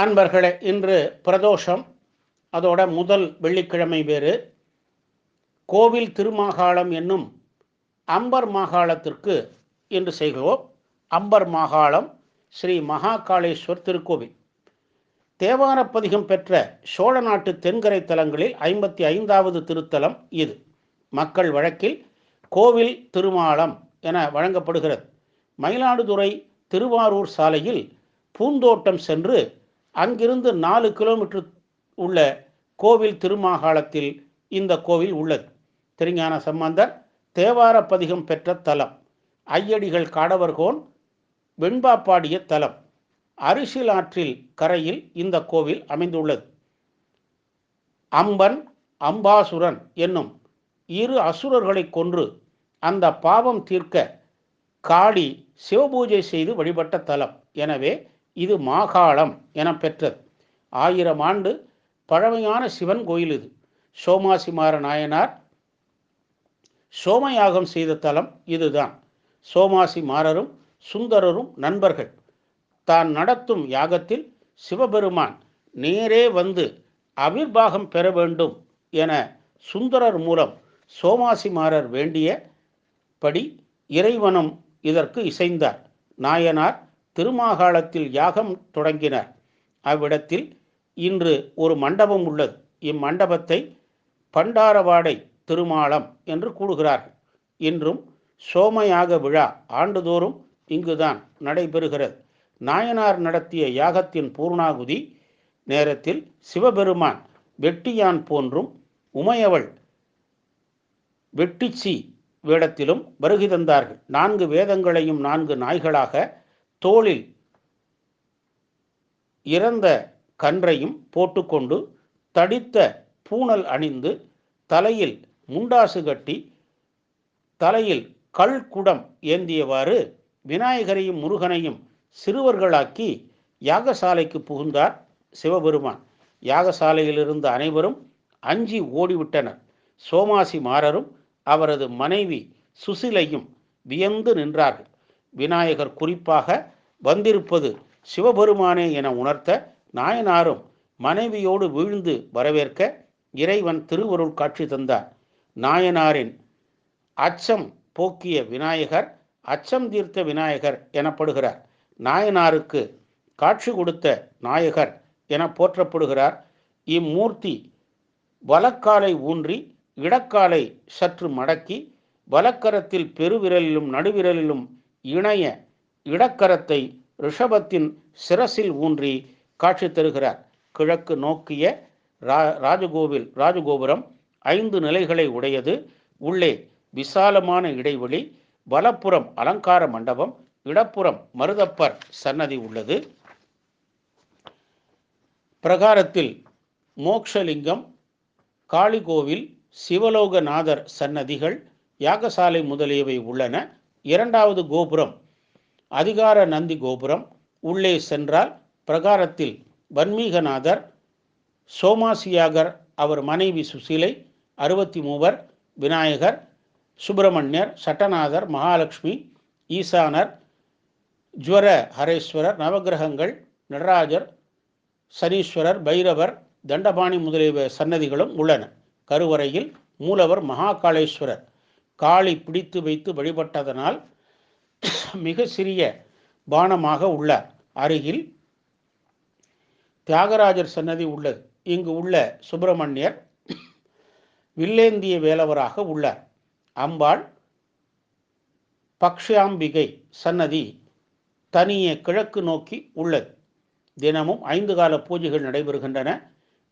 அன்பர்களே இன்று பிரதோஷம். அதோட முதல் வெள்ளிக்கிழமை வேறு. கோவில் திருமாகாளம் என்னும் அம்பர் மாகாளத்திற்கு இன்று செய்கிறோம் அம்பர் மாகாளம் ஸ்ரீ மகாகாளேஸ்வர் திருக்கோவில். தேவாரப்பதிகம் பெற்ற சோழ நாட்டு தென்கரை தலங்களில் ஐம்பத்தி ஐந்தாவது திருத்தலம் இது. மக்கள் வழக்கில் கோவில் திருமாலம் என வழங்கப்படுகிறது. மயிலாடுதுறை திருவாரூர் சாலையில் பூந்தோட்டம் சென்று அங்கிருந்து நாலு கிலோமீட்டர் உள்ள கோவில் திருமாகாளத்தில் இந்த கோவில் உள்ளது. திருஞான சம்பந்தர் தேவார பதிகம் பெற்ற தலம் ஐயடிகள் காடவர்கோன் வெண்பா பாடிய தலம் அரிசில் ஆற்றில் கரையில் இந்த கோவில் அமைந்துள்ளது. அம்பன் அம்பாசுரன் என்னும் இரு அசுரர்களை கொன்று அந்த பாவம் தீர்க்க காளி சிவபூஜை செய்து வழிபட்ட தலம். எனவே இது மாகாளம் என பெற்றது. ஆயிரம் ஆண்டு பழமையான சிவன் கோயில் இது. சோமாசிமார நாயனார் சோமயாகம் செய்த தலம் இதுதான். சோமாசி மாறரும் சுந்தரரும் நண்பர்கள். தான் நடத்தும் யாகத்தில் சிவபெருமான் நேரே வந்து அவிர்வாகம் பெற வேண்டும் என சுந்தரர் மூலம் சோமாசிமாரர் வேண்டியபடி இறைவனும் இதற்கு இசைந்தார். நாயனார் திருமாகாலத்தில் யாகம் தொடங்கினார் அவ்விடத்தில் இன்று ஒரு மண்டபம் உள்ளது. இம்மண்டபத்தை பண்டாரவாடை திருமாலம் என்று கூறுகிறார்கள். இன்றும் சோமயாக விழா ஆண்டுதோறும் இங்குதான் நடைபெறுகிறது. நாயனார் நடத்திய யாகத்தின் பூர்ணாகுதி நேரத்தில் சிவபெருமான் வெட்டியான் போன்றும் உமையவள் வெட்டிச்சி வேடத்திலும் வருகை தந்தார்கள். நான்கு வேதங்களையும் நான்கு நாய்களாக தோளில் இறந்த கன்றையும் போட்டுக்கொண்டு தடித்த பூணல் அணிந்து தலையில் முண்டாசு கட்டி தலையில் கல் குடம் ஏந்தியவாறு விநாயகரையும் முருகனையும் சிறுவர்களாக்கி யாகசாலைக்கு புகுந்தார் சிவபெருமான். யாகசாலையில் இருந்த அனைவரும் அஞ்சி ஓடிவிட்டனர். சோமாசி மாறரும் அவரது மனைவி சுசிலையும் வியந்து நின்றார்கள். விநாயகர் குறிப்பாக வந்திருப்பது சிவபெருமானே என உணர்த்த நாயனாரும் மனைவியோடு வீழ்ந்து வரவேற்க இறைவன் திருவருள் காட்சி தந்தார். நாயனாரின் அச்சம் போக்கிய விநாயகர் அச்சம் தீர்த்த விநாயகர் எனப்படுகிறார். நாயனாருக்கு காட்சி கொடுத்த நாயகர் என போற்றப்படுகிறார். இம்மூர்த்தி வலக்காலை ஊன்றி இடக்காலை சற்று மடக்கி வலக்கரத்தில் பெருவிரலிலும் நடுவிரலிலும் இணைய இடக்கரத்தை ரிஷபத்தின் சிரசில் ஊன்றி காட்சி தருகிறார். கிழக்கு நோக்கிய ரா ராஜகோவில் ராஜகோபுரம் ஐந்து நிலைகளை உடையது. உள்ளே விசாலமான இடைவெளி வலப்புறம் அலங்கார மண்டபம் இடப்புறம் மருதப்பர் சன்னதி உள்ளது. பிரகாரத்தில் மோக்ஷலிங்கம் காளிகோவில் சிவலோகநாதர் சன்னதிகள் யாகசாலை முதலியவை உள்ளன. இரண்டாவது கோபுரம் அதிகார நந்தி கோபுரம் உள்ளே சென்றால் பிரகாரத்தில் வன்மீகநாதர் சோமாசியாகர் அவர் மனைவி சுசீலை அறுபத்தி மூவர் விநாயகர் சுப்பிரமணியர் சட்டநாதர் மகாலட்சுமி ஈசானர் ஜுவர ஹரேஸ்வரர் நவகிரகங்கள் நடராஜர் சனீஸ்வரர் பைரவர் தண்டபாணி முதலிய சன்னதிகளும் உள்ளன. கருவறையில் மூலவர் மகாகாளேஸ்வரர். காலை பிடித்து வைத்து வழிபட்டதனால் மிக சிறிய பானமாக உள்ளார். அருகில் தியாகராஜர் சன்னதி உள்ளது இங்கு உள்ள சுப்பிரமணியர் வில்லேந்திய வேலவராக உள்ளார். அம்பாள் பக்ஷாம்பிகை சன்னதி தனியே கிழக்கு நோக்கி உள்ளது. தினமும் ஐந்து கால பூஜைகள் நடைபெறுகின்றன.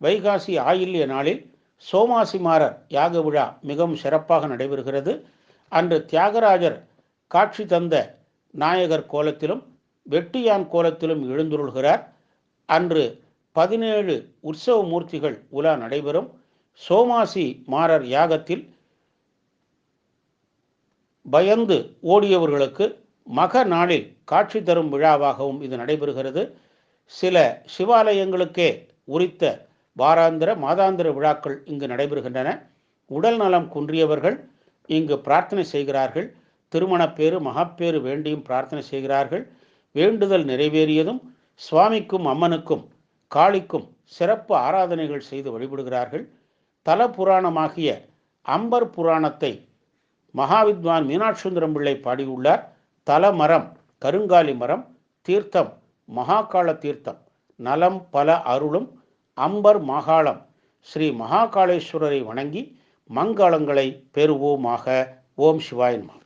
வைகாசி ஆயில்ய நாளில் சோமாசிமாரர் யாக விழா மிகவும் சிறப்பாக நடைபெறுகிறது. அன்று தியாகராஜர் காட்சி தந்த நாயகர் கோலத்திலும் வெட்டியான் கோலத்திலும் எழுந்துருள்கிறார். அன்று பதினேழு உற்சவ மூர்த்திகள் உலா நடைபெறும். சோமாசி மாறர் யாகத்தில் பயந்து ஓடியவர்களுக்கு மக நாளில் காட்சி தரும் விழாவாகவும் இது நடைபெறுகிறது. சில சிவாலயங்களுக்கே உரித்த வாராந்திர மாதாந்திர விழாக்கள் இங்கு நடைபெறுகின்றன. உடல் நலம் குன்றியவர்கள் இங்கு பிரார்த்தனை செய்கிறார்கள். திருமணப்பேறு மகப்பேறு வேண்டியும் பிரார்த்தனை செய்கிறார்கள். வேண்டுதல் நிறைவேறியதும் சுவாமிக்கும் அம்மனுக்கும் காளிக்கும் சிறப்பு ஆராதனைகள் செய்து வழிபடுகிறார்கள். தல புராணமாகிய அம்பர் புராணத்தை மகாவித்வான் மீனாட்சுந்தரம் பிள்ளை பாடியுள்ளார். தலமரம் கருங்காலி மரம் தீர்த்தம் மகாகால தீர்த்தம் நலம் பல அருளும் அம்பர் மகாளம் ஸ்ரீ மகாகாளேஸ்வரரை வணங்கி மங்களங்களை பெறுவோமாக. ஓம் சிவாயன்மா